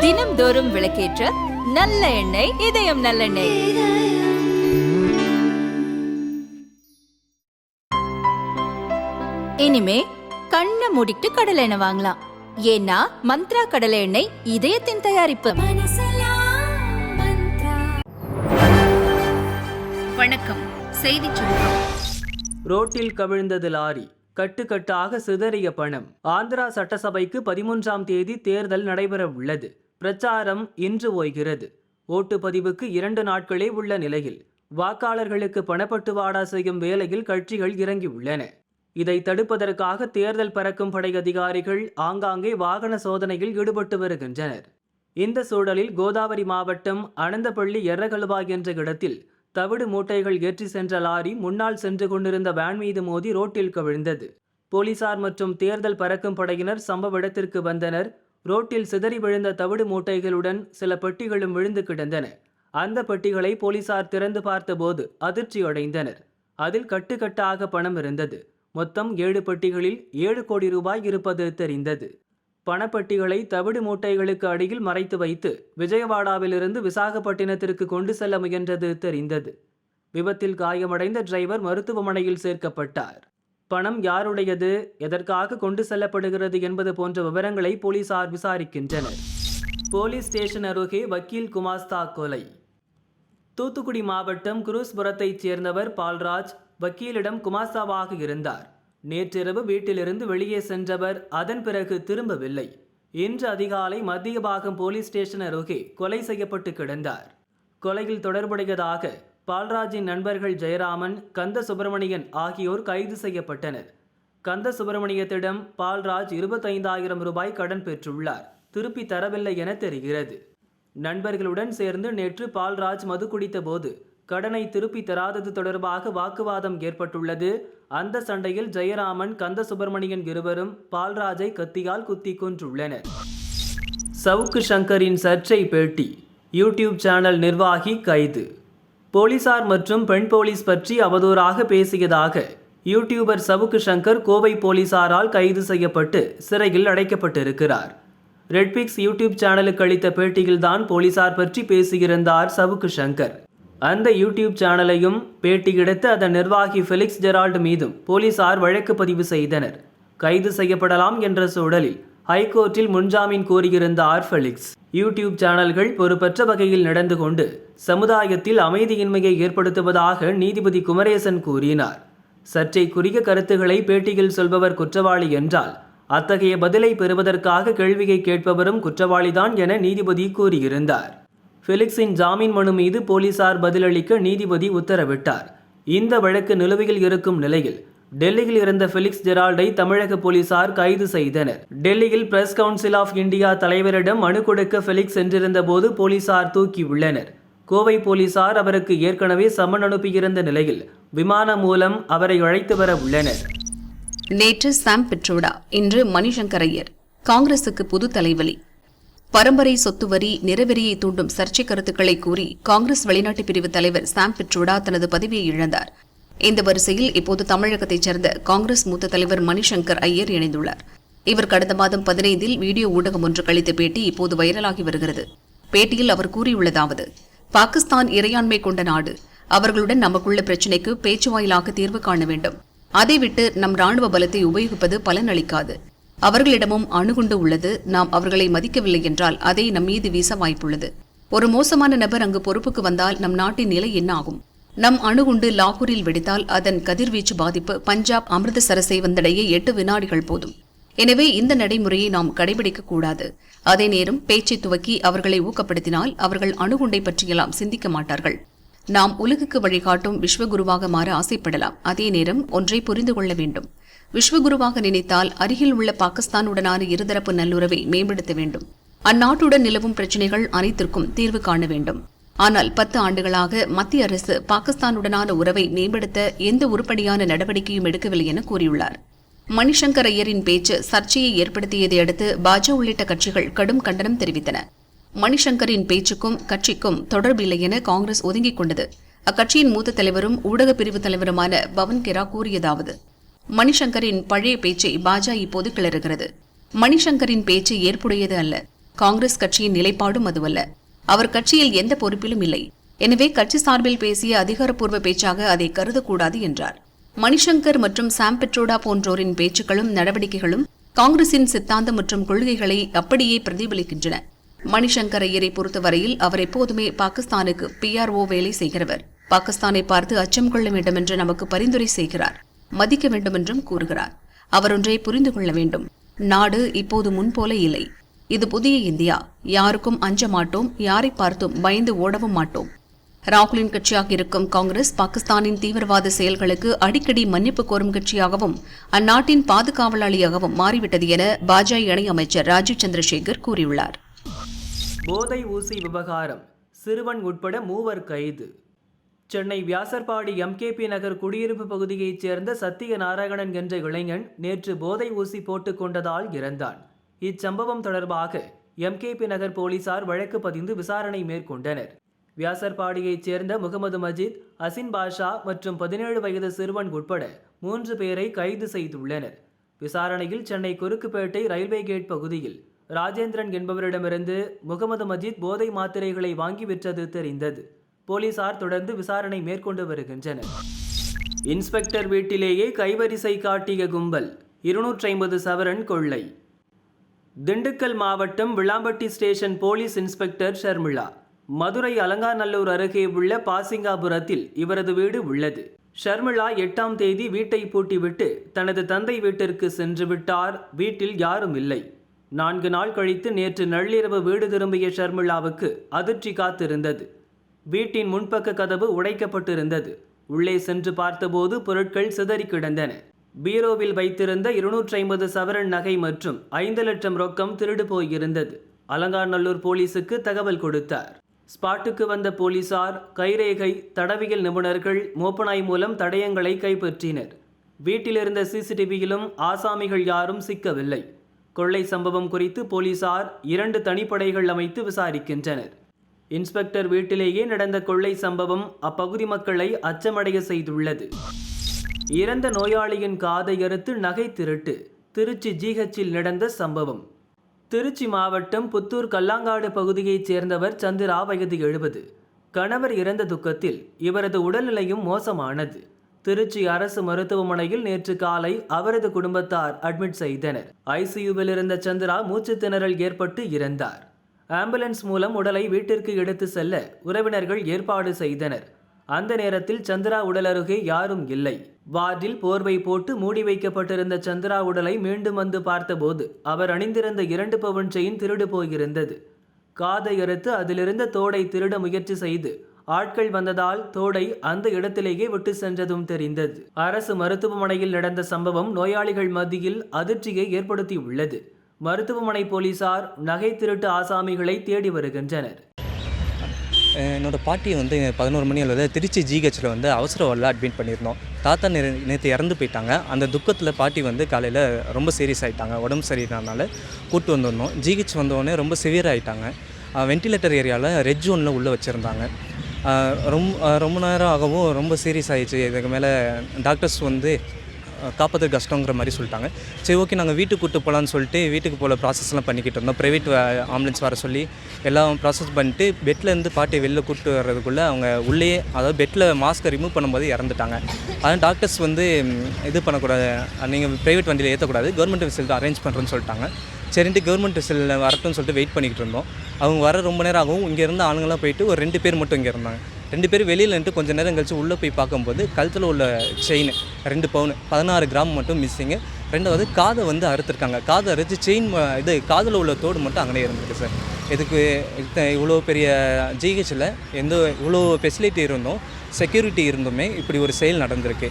தினம்தோறும் விளக்கேற்ற நல்ல எண்ணெய் இதயம் நல்லெண்ணெய். இனிமே கண்ணை மூடிட்டு கடலை எண்ணெய் வாங்கலாம். ஏன்னா மந்த்ரா கடலை எண்ணெய் இதயத்தின் தயாரிப்பு. வணக்கம். செய்தி சுருக்கம். ரோட்டில் கவிழ்ந்தது லாரி. கட்டுக்கட்டாக சிதறிய பணம். ஆந்திரா சட்டசபைக்கு பதிமூன்றாம் தேதி தேர்தல் நடைபெற உள்ளது பிரச்சாரம் இன்று ஓய்கிறது. ஓட்டுப்பதிவுக்கு இரண்டு நாட்களே உள்ள நிலையில். வாக்காளர்களுக்கு பணப்பட்டுவாடா செய்யும் வேலையில் கட்சிகள் இறங்கியுள்ளன. இதை தடுப்பதற்காக தேர்தல் பறக்கும் படை அதிகாரிகள் ஆங்காங்கே வாகன சோதனையில் ஈடுபட்டு வருகின்றனர். இந்த சூழலில் கோதாவரி மாவட்டம் அனந்தப்பள்ளி எர்ரகலுவா என்ற இடத்தில் தவிடு மூட்டைகள் ஏற்றி சென்ற லாரி முன்னால் சென்று கொண்டிருந்த வேன் மீது மோதி ரோட்டில் கவிழ்ந்தது. போலீசார் மற்றும் தேர்தல் பறக்கும் படையினர் சம்பவ இடத்திற்கு வந்தனர். ரோட்டில் சிதறி விழுந்த தவிடு மூட்டைகளுடன் சில பெட்டிகளும் விழுந்து கிடந்தன. அந்த பெட்டிகளை போலீசார் திறந்து பார்த்தபோது அதிர்ச்சி அடைந்தனர். அதில் கட்டுக்கட்டாக பணம் இருந்தது. மொத்தம் ஏழு பெட்டிகளில் ஏழு கோடி ரூபாய் இருப்பது தெரிந்தது. பணப்பட்டிகளை தவிடு மூட்டைகளுக்கு அடியில் மறைத்து வைத்து விஜயவாடாவிலிருந்து விசாகப்பட்டினத்திற்கு கொண்டு செல்ல முயன்றது தெரிந்தது. விபத்தில் காயமடைந்த டிரைவர் மருத்துவமனையில் சேர்க்கப்பட்டார். பணம் யாருடையது? எதற்காக கொண்டு செல்லப்படுகிறது என்பது போன்ற விவரங்களை போலீசார் விசாரிக்கின்றனர். போலீஸ் ஸ்டேஷன் அருகே வக்கீல் குமாஸ்தா கொலை. தூத்துக்குடி மாவட்டம் குரூஸ்புரத்தைச் சேர்ந்தவர் பால்ராஜ் வக்கீலிடம் குமாஸ்தாவாக இருந்தார். நேற்றிரவு வீட்டிலிருந்து வெளியே சென்றவர் அதன் பிறகு திரும்பவில்லை. இன்று அதிகாலை மத்திய பாகம் போலீஸ் ஸ்டேஷன் அருகே கொலை செய்யப்பட்டு கிடந்தார். கொலையில் தொடர்புடையதாக பால்ராஜின் நண்பர்கள் ஜெயராமன் கந்த சுப்பிரமணியன் ஆகியோர் கைது செய்யப்பட்டனர். கந்த சுப்பிரமணியத்திடம் பால்ராஜ் இருபத்தைந்தாயிரம் ரூபாய் கடன் பெற்றுள்ளார். திருப்பி தரவில்லை என தெரிகிறது. நண்பர்களுடன் சேர்ந்து நேற்று பால்ராஜ் மது குடித்தபோது கடனை திருப்பி தராதது தொடர்பாக வாக்குவாதம் ஏற்பட்டுள்ளது. அந்த சண்டையில் ஜெயராமன் கந்த சுப்பிரமணியன் இருவரும் பால்ராஜை கத்தியால் குத்தி கொன்றுள்ளனர். சவுக்கு சங்கரின் சர்ச்சை பேட்டி. யூடியூப் சேனல் நிர்வாகி கைது. போலீசார் மற்றும் பெண் போலீஸ் பற்றி அவதூறாக பேசியதாக யூடியூபர் சவுக்கு சங்கர் கோவை போலீசாரால் கைது செய்யப்பட்டு சிறையில் அடைக்கப்பட்டிருக்கிறார். ரெட்பிக்ஸ் யூடியூப் சேனலுக்கு அளித்த பேட்டியில்தான் போலீசார் பற்றி பேசியிருந்தார் சவுக்கு சங்கர். அந்த யூடியூப் சேனலையும் பேட்டி எடுத்து அதன் நிர்வாகி ஃபெலிக்ஸ் ஜெரால்டு மீதும் போலீசார் வழக்கு பதிவு செய்தனர். கைது செய்யப்படலாம் என்ற சூழலில் ஹைகோர்ட்டில் முன்ஜாமீன் கோரியிருந்தார் ஃபெலிக்ஸ். யூடியூப் சேனல்கள் பொறுப்பற்ற வகையில் நடந்து கொண்டு சமுதாயத்தில் அமைதியின்மையை ஏற்படுத்துவதாக நீதிபதி குமரேசன் கூறினார். சர்ச்சைக்குரிய கருத்துக்களை பேட்டியில் சொல்பவர் குற்றவாளி என்றால் அத்தகைய பதிலை பெறுவதற்காக கேள்வியை கேட்பவரும் குற்றவாளிதான் என நீதிபதி கூறியிருந்தார். ஃபெலிக்ஸின் ஜாமீன் மனு மீது போலீசார் பதிலளிக்க நீதிபதி உத்தரவிட்டார். இந்த வழக்கு நிலுவையில் இருக்கும் நிலையில் டெல்லியில் இருந்த ஃபெலிக்ஸ் ஜெரால்டை தமிழக போலீசார் கைது செய்தனர். டெல்லியில் பிரஸ் கவுன்சில் ஆஃப் இந்தியா தலைவரிடம் மனு கொடுக்க ஃபெலிக்ஸ் சென்றிருந்த போது போலீசார் தூக்கியுள்ளனர் கோவை போலீசார் அவருக்கு ஏற்கனவே சம்மன் அனுப்பியிருந்த நிலையில் விமானம் மூலம் அவரை அழைத்து வர உள்ளனர். நேற்று சாம் பெட்ரோடா இன்று மணிசங்கர் ஐயர் காங்கிரசுக்கு புது தலைவலி. பரம்பரை சொத்து வரி நிறவெறியை தூண்டும் சர்ச்சை கருத்துக்களை கூறி காங்கிரஸ் வெளிநாட்டு பிரிவு தலைவர் சாம் பிட்ரோடா தனது பதவியை இழந்தார். இந்த வரிசையில் இப்போது தமிழகத்தைச் சேர்ந்த காங்கிரஸ் மூத்த தலைவர் மணிசங்கர் ஐயர் இணைந்துள்ளார். இவர் கடந்த மாதம் பதினைந்தில் வீடியோ ஊடகம் ஒன்று கழித்த பேட்டி இப்போது வைரலாகி வருகிறது. பேட்டியில் அவர் கூறியுள்ளதாவது பாகிஸ்தான் இறையாண்மை கொண்ட நாடு. அவர்களுடன் நமக்குள்ள பிரச்சினைக்கு பேச்சுவாயிலாக தீர்வு காண வேண்டும். அதை விட்டு நம் ராணுவ பலத்தை உபயோகிப்பது பலனளிக்காது. அவர்களிடமும் அணுகுண்டு உள்ளது. நாம் அவர்களை மதிக்கவில்லை என்றால் அதை நம் மீது வீச வாய்ப்புள்ளது. ஒரு மோசமான நபர் அங்கு பொறுப்புக்கு வந்தால் நம் நாட்டின் நிலை என்ன ஆகும்? நம் அணுகுண்டு லாகூரில் வெடித்தால் அதன் கதிர்வீச்சு பாதிப்பு பஞ்சாப் அமிர்தசரஸை வந்தடைய எட்டு வினாடிகள் போதும். எனவே இந்த நடைமுறையை நாம் கடைபிடிக்க கூடாது. அதே நேரம் பேச்சை துவக்கி அவர்களை ஊக்கப்படுத்தினால் அவர்கள் அணுகுண்டை பற்றியெல்லாம் சிந்திக்க மாட்டார்கள். நாம் உலகுக்கு வழிகாட்டும் விஸ்வகுருவாக மாற ஆசைப்படலாம். அதே நேரம் ஒன்றை புரிந்து கொள்ள வேண்டும். விஸ்வகுருவாக நினைத்தால் அருகில் உள்ள பாகிஸ்தானுடனான இருதரப்பு நல்லுறவை மேம்படுத்த வேண்டும். அந்நாட்டுடன் நிலவும் பிரச்சினைகள் அனைத்திற்கும் தீர்வு காண வேண்டும். ஆனால் பத்து ஆண்டுகளாக மத்திய அரசு பாகிஸ்தானுடனான உறவை மேம்படுத்த எந்த உருப்படியான நடவடிக்கையும் எடுக்கவில்லை என கூறியுள்ளார். மணிசங்கர் ஐயரின் பேச்சு சர்ச்சையை ஏற்படுத்தியதை அடுத்து பாஜக உள்ளிட்ட கட்சிகள் கடும் கண்டனம் தெரிவித்தன. மணிசங்கரின் பேச்சுக்கும் கட்சிக்கும் தொடர்பில்லை என காங்கிரஸ் ஒதுங்கிக் கொண்டது. அக்கட்சியின் மூத்த தலைவரும் ஊடகப் பிரிவு தலைவருமான பவன் கெரா கூறியதாவது மணிசங்கரின் பழைய பேச்சை பாஜக இப்போது கிளறுகிறது. மணிசங்கரின் பேச்சு ஏற்புடையது அல்ல. காங்கிரஸ் கட்சியின் நிலைப்பாடும் அதுவல்ல. அவர் கட்சியில் எந்த பொறுப்பிலும் இல்லை. எனவே கட்சி சார்பில் பேசிய அதிகாரப்பூர்வ பேச்சாக அதை கருதக்கூடாது என்றார். மணிசங்கர் மற்றும் சாம் பெட்ரோடா போன்றோரின் பேச்சுக்களும் நடவடிக்கைகளும் காங்கிரசின் சித்தாந்தம் மற்றும் கொள்கைகளை அப்படியே பிரதிபலிக்கின்றன. மணிசங்கர் ஐயரை பொறுத்தவரையில் அவர் எப்போதுமே பாகிஸ்தானுக்கு பிஆர்ஓ வேலை செய்கிறவர். பாகிஸ்தானை பார்த்து அச்சம் கொள்ள வேண்டும் என்று நமக்கு பரிந்துரை செய்கிறார். மதிக்க வேண்டும் என்றும் கூறுகிறார். அவர் ஒன்றை புரிந்து கொள்ள வேண்டும். நாடு இப்போது முன்போல இல்லை. இது புதிய இந்தியா. யாருக்கும் அஞ்ச மாட்டோம். யாரை பார்த்தும் பயந்து ஓடவும் மாட்டோம். ராகுலின் கட்சியாக இருக்கும் காங்கிரஸ் பாகிஸ்தானின் தீவிரவாத செயல்களுக்கு அடிக்கடி மன்னிப்பு கோரும் கட்சியாகவும் அந்நாட்டின் பாதுகாவலாளியாகவும் மாறிவிட்டது என பாஜக இணையமைச்சர் ராஜீவ் சந்திரசேகர் கூறியுள்ளார். போதை ஊசி விவகாரம். சிறுவன் உட்பட மூவர் கைது. சென்னை வியாசர்பாடி எம்கேபி நகர் குடியிருப்பு பகுதியைச் சேர்ந்த சத்திய நாராயணன் என்ற இளைஞன் நேற்று போதை ஊசி போட்டுக் கொண்டதால் இறந்தான். இச்சம்பவம் தொடர்பாக எம்கேபி நகர் போலீசார் வழக்கு பதிந்து விசாரணை மேற்கொண்டனர். வியாசர்பாடியைச் சேர்ந்த முகமது மஜித் அசின் பாஷா மற்றும் பதினேழு வயது சிறுவன் உட்பட மூன்று பேரை கைது செய்துள்ளனர். விசாரணையில் சென்னை குறுக்குப்பேட்டை ரயில்வே கேட் பகுதியில் ராஜேந்திரன் என்பவரிடமிருந்து முகமது மஜித் போதை மாத்திரைகளை வாங்கி விற்றது தெரிந்தது. போலீசார் தொடர்ந்து விசாரணை மேற்கொண்டு வருகின்றனர். இன்ஸ்பெக்டர் வீட்டிலேயே கைவரிசை காட்டிய கும்பல் இருநூற்றி ஐம்பது சவரன் கொள்ளை. திண்டுக்கல் மாவட்டம் Vilampatti station police inspector Sharmila Madurai Alanganallur அருகே உள்ள பாசிங்காபுரத்தில் இவரது வீடு உள்ளது. ஷர்மிளா எட்டாம் தேதி வீட்டை பூட்டிவிட்டு தனது தந்தை வீட்டிற்கு சென்று விட்டார் வீட்டில் யாரும் இல்லை. நான்கு நாள் கழித்து நேற்று நள்ளிரவு வீடு திரும்பிய ஷர்மிளாவுக்கு அதிர்ச்சி காத்திருந்தது. வீட்டின் முன்பக்க கதவு உடைக்கப்பட்டிருந்தது. உள்ளே சென்று பார்த்தபோது பொருட்கள் சிதறி கிடந்தன. பீரோவில் வைத்திருந்த இருநூற்றி ஐம்பது சவரன் நகை மற்றும் ஐந்து லட்சம் ரொக்கம் திருடு போயிருந்தது. அலங்காநல்லூர் போலீசுக்கு தகவல் கொடுத்தார். ஸ்பாட்டுக்கு வந்த போலீசார் கைரேகை தடவியல் நிபுணர்கள் மோப்பனாய் மூலம் தடயங்களை கைப்பற்றினர். வீட்டிலிருந்த சிசிடிவியிலும் ஆசாமிகள் யாரும் சிக்கவில்லை. கொள்ளை சம்பவம் குறித்து போலீசார் இரண்டு தனிப்படைகள் அமைத்து விசாரிக்கின்றனர். இன்ஸ்பெக்டர் வீட்டிலேயே நடந்த கொள்ளை சம்பவம் அப்பகுதி மக்களை அச்சமடைய செய்துள்ளது. இறந்த நோயாளியின் காதை அறுத்து நகை திருட்டு. திருச்சி ஜிஹெச்சில் நடந்த சம்பவம். திருச்சி மாவட்டம் புத்தூர் கல்லாங்காடு பகுதியைச் சேர்ந்தவர் சந்திரா வயது எழுபது. கணவர் இறந்த துக்கத்தில் இவரது உடல்நிலையும் மோசமானது. திருச்சி அரசு மருத்துவமனையில் நேற்று காலை அவரது குடும்பத்தார் அட்மிட் செய்தனர். ஐசியூவில் இருந்த சந்திரா மூச்சு திணறல் ஏற்பட்டு இறந்தார். ஆம்புலன்ஸ் மூலம் உடலை வீட்டிற்கு எடுத்து செல்ல உறவினர்கள் ஏற்பாடு செய்தனர். அந்த நேரத்தில் சந்திரா உடல் அருகே யாரும் இல்லை. வார்டில் போர்வை போட்டு மூடி வைக்கப்பட்டிருந்த சந்திரா உடலை மீண்டும் வந்து பார்த்தபோது அவர் அணிந்திருந்த இரண்டு பவுன் செயின் திருடு போயிருந்தது. காதை அறுத்து அதிலிருந்த தோடை திருட முயற்சி செய்து ஆட்கள் வந்ததால் தோடை அந்த இடத்திலேயே விட்டு சென்றதும் தெரிந்தது. அரசு மருத்துவமனையில் நடந்த சம்பவம் நோயாளிகள் மத்தியில் அதிர்ச்சியை ஏற்படுத்தியுள்ளது. மருத்துவமனை போலீசார் நகை திருட்டு ஆசாமிகளை தேடி வருகின்றனர். என்னோட பாட்டி வந்து பதினோரு மணி அளவில் திருச்சி ஜிஹெச்சில் வந்து அவசர வார்டில் அட்மிட் பண்ணியிருந்தோம். தாத்தா நே நேற்று இறந்து போயிட்டாங்க. அந்த துக்கத்தில் பாட்டி வந்து காலையில் ரொம்ப சீரியஸ் ஆகிட்டாங்க உடம்பு சரியில்லாதனால கூட்டு வந்துருந்தோம். ஜிஹெச் வந்தோடனே ரொம்ப சிவியர் ஆகிட்டாங்க வென்டிலேட்டர் ஏரியாவில் ரெட் ஜோனில் உள்ளே வச்சுருந்தாங்க. ரொம்ப ரொம்ப நேரம் ஆகவும் ரொம்ப சீரியஸ் ஆகிடுச்சு இதுக்கு மேலே டாக்டர்ஸ் வந்து காப்பாற்ற கஷ்டங்கிற மாதிரி சொல்லிட்டாங்க. சரி ஓகே நாங்கள் வீட்டுக்கு கூட்டு போகலான்னு சொல்லிட்டு வீட்டுக்கு போகிற ப்ராசஸ்லாம் பண்ணிக்கிட்டு இருந்தோம். ப்ரைவேட் ஆம்புலன்ஸ் வர சொல்லி எல்லாம் ப்ராசஸ் பண்ணிட்டு பெட்லேருந்து பாட்டி வெளில கூப்பிட்டு வர்றதுக்குள்ளே அவங்க உள்ளே அதாவது பெட்டில் மாஸ்க்கை ரிமூவ் பண்ணும்போது இறந்துட்டாங்க. அதான் டாக்டர்ஸ் வந்து இது பண்ணக்கூடாது. நீங்கள் ப்ரைவேட் வண்டியில் ஏற்றக்கூடாது கவர்மெண்ட் விசில் அரேஞ்ச் பண்ணுறேன்னு சொல்லிட்டாங்க. சரின்ட்டு கவர்மெண்ட் விசில் வரட்டும்னு சொல்லிட்டு வெயிட் பண்ணிக்கிட்டு இருந்தோம். அவங்க வர ரொம்ப நேரம் ஆகும். இங்கேருந்து ஆளுங்களாம் போயிட்டு ஒரு ரெண்டு பேர் மட்டும் இங்கே இருந்தாங்க. ரெண்டு பேரும் வெளியில் நின்று கொஞ்சம் நேரம் கழிச்சு உள்ளே போய் பார்க்கும்போது கழுத்தில் உள்ள செயின் ரெண்டு பவுன் பதினாறு கிராம் மட்டும் மிஸ்ஸிங்கு ரெண்டாவது காதை வந்து அறுத்துருக்காங்க. காதை அறுத்து செயின் இது காதில் உள்ள தோடு மட்டும் அங்கே இருந்திருக்கு சார். இதுக்கு இவ்வளோ பெரிய ஜிஹெச்சில் எந்த இவ்வளோ ஃபெசிலிட்டி இருந்தும் செக்யூரிட்டி இருந்துமே இப்படி ஒரு செயல் நடந்திருக்கு.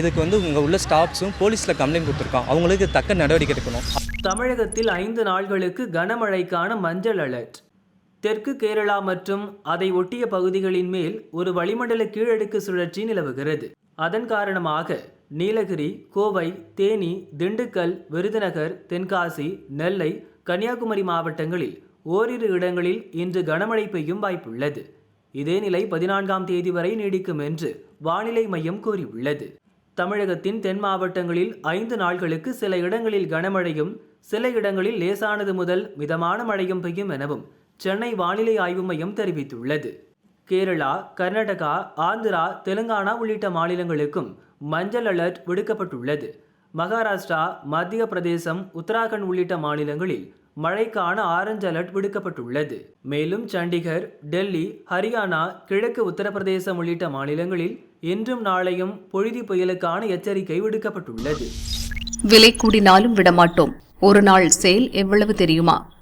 இதுக்கு வந்து இங்கே உள்ள ஸ்டாஃப்ஸும் போலீஸில் கம்ப்ளைண்ட் கொடுத்துருக்கோம் அவங்களுக்கு தக்க நடவடிக்கை எடுக்கணும். தமிழகத்தில் ஐந்து நாள்களுக்கு கனமழைக்கான மஞ்சள் அலர்ட் தெற்கு கேரளா மற்றும் அதை ஒட்டிய பகுதிகளின் மேல் ஒரு வளிமண்டல கீழடுக்கு சுழற்சி நிலவுகிறது. அதன் காரணமாக நீலகிரி கோவை தேனி திண்டுக்கல் விருதுநகர் தென்காசி நெல்லை கன்னியாகுமரி மாவட்டங்களில் ஓரிரு இடங்களில் இன்று கனமழை பெய்யும் வாய்ப்புள்ளது. இதே நிலை பதினான்காம் தேதி வரை நீடிக்கும் என்று வானிலை மையம் கூறியுள்ளது. தமிழகத்தின் தென் மாவட்டங்களில் ஐந்து நாட்களுக்கு சில இடங்களில் கனமழையும் சில இடங்களில் லேசானது முதல் மிதமான மழையும் பெய்யும் எனவும் சென்னை வானிலை ஆய்வு மையம் தெரிவித்துள்ளது. கேரளா கர்நாடகா ஆந்திரா தெலுங்கானா உள்ளிட்ட மாநிலங்களுக்கும் மஞ்சள் அலர்ட் விடுக்கப்பட்டுள்ளது. மகாராஷ்டிரா மத்திய பிரதேசம் உத்தராகண்ட் உள்ளிட்ட மாநிலங்களில் மழைக்கான ஆரஞ்சு அலர்ட் விடுக்கப்பட்டுள்ளது. மேலும் சண்டிகர் டெல்லி ஹரியானா கிழக்கு உத்தரப்பிரதேசம் உள்ளிட்ட மாநிலங்களில் இன்றும் நாளையும் பொழுதி புயலுக்கான எச்சரிக்கை விடுக்கப்பட்டுள்ளது. விலை கூடினாலும் விடமாட்டோம். ஒரு நாள் சேல் எவ்வளவு தெரியுமா?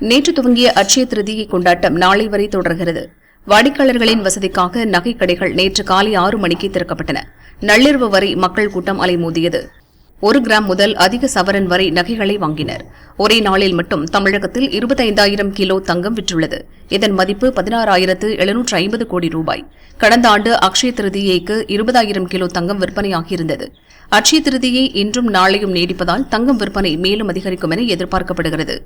நேற்று துவங்கிய அட்சய திருதியை கொண்டாட்டம் நாளை வரை தொடர்கிறது. வாடிக்கையாளர்களின் வசதிக்காக நகை கடைகள் நேற்று காலை ஆறு மணிக்கு திறக்கப்பட்டன. நள்ளிரவு வரை மக்கள் கூட்டம் அலைமோதியது. ஒரு கிராம் முதல் அதிக சவரன் வரை நகைகளை வாங்கினர். ஒரே நாளில் மட்டும் தமிழகத்தில் இருபத்தைந்தாயிரம் கிலோ தங்கம் விற்றுள்ளது. இதன் மதிப்பு பதினாறாயிரத்து எழுநூற்று ஐம்பது கோடி ரூபாய். கடந்த ஆண்டு அக்ஷய திருதியைக்கு இருபதாயிரம் கிலோ தங்கம் விற்பனையாகியிருந்தது. அட்சய திருதியை இன்றும் நாளையும் நீடிப்பதால் தங்கம் விற்பனை மேலும் அதிகரிக்கும் என எதிர்பார்க்கப்படுகிறது.